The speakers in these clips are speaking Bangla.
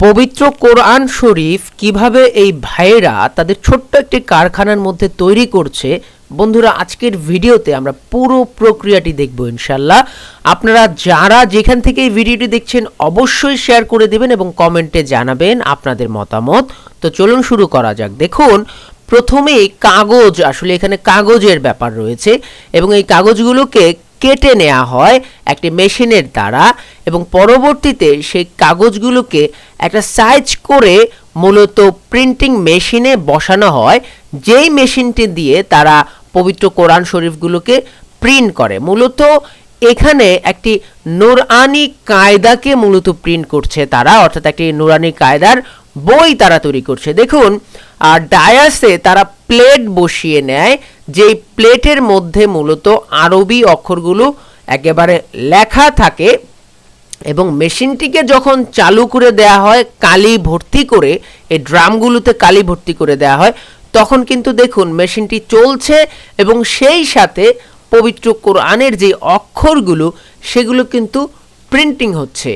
পবিত্র কোরআন শরীফ কীভাবে এই ভাইয়েরা তাদের ছোট্ট একটি কারখানার মধ্যে তৈরি করছে, বন্ধুরা আজকের ভিডিওতে আমরা পুরো প্রক্রিয়াটি দেখব ইনশাল্লাহ আপনারা যারা যেখান থেকে এই ভিডিওটি দেখছেন অবশ্যই শেয়ার করে দেবেন এবং কমেন্টে জানাবেন আপনাদের মতামত। তো চলুন শুরু করা যাক। দেখুন, প্রথমেই কাগজ, আসলে এখানে কাগজের ব্যাপার রয়েছে এবং এই কাগজগুলোকে কেটে নেওয়া হয় একটি মেশিনের দ্বারা এবং পরবর্তীতে সেই কাগজগুলোকে একটা সাইজ করে মূলত প্রিন্টিং মেশিনে বসানো হয়। যেই মেশিনটি দিয়ে তারা পবিত্র কোরআন শরীফগুলোকে প্রিন্ট করে। মূলত এখানে একটি নুরআনি কায়দাকে মূলত প্রিন্ট করছে তারা, অর্থাৎ একটি নুরানি কায়দার বই তারা তৈরি করছে। দেখুন আর ডায়াসে তারা প্লেট বসিয়ে নেয়। যেই প্লেটের মধ্যে মূলত আরবি অক্ষরগুলো একেবারে লেখা থাকে এবং মেশিনটিকে যখন চালু করে দেয়া হয়, কালি ভর্তি করে, এই ড্রামগুলোতে কালি ভর্তি করে দেয়া হয়, তখন কিন্তু দেখুন মেশিনটি চলছে এবং সেই সাথে পবিত্র কোরআনের যে অক্ষরগুলো, সেগুলো কিন্তু প্রিন্টিং হচ্ছে।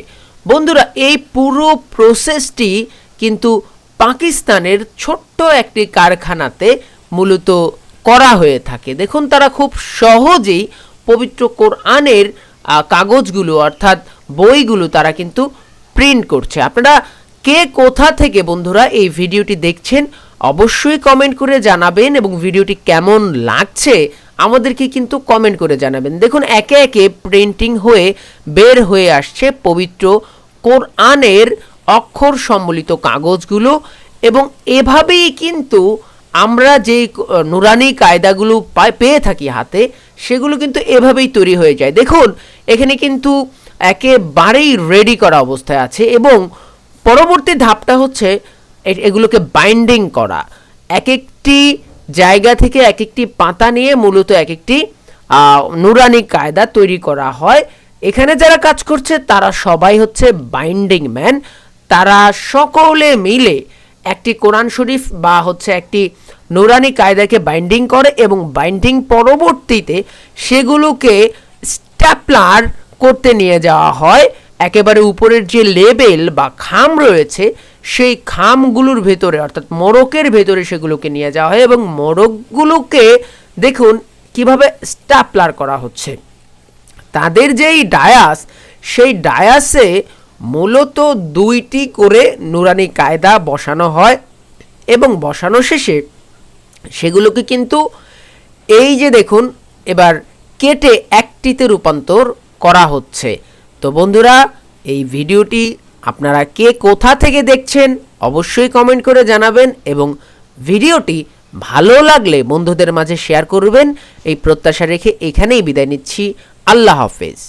বন্ধুরা, এই পুরো প্রসেসটি কিন্তু পাকিস্তানের ছোট্ট একটি কারখানাতে মূলত করা হয়ে থাকে। দেখুন, তারা খুব সহজেই পবিত্র কোরআনের কাগজগুলো অর্থাৎ বইগুলো তারা কিন্তু প্রিন্ট করছে। আপনারা কে কোথা থেকে বন্ধুরা এই ভিডিওটি দেখছেন, অবশ্যই কমেন্ট করে জানাবেন এবং ভিডিওটি কেমন লাগছে আমাদেরকে কিন্তু কমেন্ট করে জানাবেন। দেখুন, একে একে প্রিন্টিং হয়ে বের হয়ে আসছে পবিত্র কোরআনের অক্ষর সম্বলিত কাগজগুলো এবং এভাবেই কিন্তু আমরা যে নুরানি কায়দাগুলো পেয়ে থাকি হাতে, সেগুলো কিন্তু এভাবেই তৈরি হয়ে যায়। দেখুন, এখানে কিন্তু একেবারেই রেডি করা অবস্থায় আছে এবং পরবর্তী ধাপটা হচ্ছে এগুলোকে বাইন্ডিং করা। এক একটি জায়গা থেকে এক একটি পাতা নিয়ে মূলত এক একটি নুরানি কায়দা তৈরি করা হয়। এখানে যারা কাজ করছে, তারা সবাই হচ্ছে বাইন্ডিং ম্যান তারা সকলে মিলে একটি কোরআন শরীফ বা হচ্ছে একটি নুরানি কায়দাকে বাইন্ডিং করে এবং বাইন্ডিং পরবর্তীতে সেগুলোকে স্ট্যাপলার করতে নিয়ে যাওয়া হয়। একেবারে উপরের যে লেবেল বা খাম রয়েছে, সেই খামগুলোর ভেতরে, অর্থাৎ মোড়কের ভেতরে সেগুলোকে নিয়ে যাওয়া হয় এবং মোড়কগুলোকে দেখুন কীভাবে স্ট্যাপলার করা হচ্ছে। তাদের যেই ডায়াস সেই ডায়াসে মূলত দুইটি করে নুরানি কায়দা বসানো হয় এবং বসানো শেষে সেগুলোকে কিন্তু এই যে দেখুন, এবার কেটে একটিতে রূপান্তর করা হচ্ছে। তো বন্ধুরা, এই ভিডিওটি আপনারা কে কোথা থেকে দেখছেন অবশ্যই কমেন্ট করে জানাবেন এবং ভিডিওটি ভালো লাগলে বন্ধুদের মাঝে শেয়ার করবেন। এই প্রত্যাশা রেখে এখানেই বিদায় নিচ্ছি। আল্লাহ হাফেজ।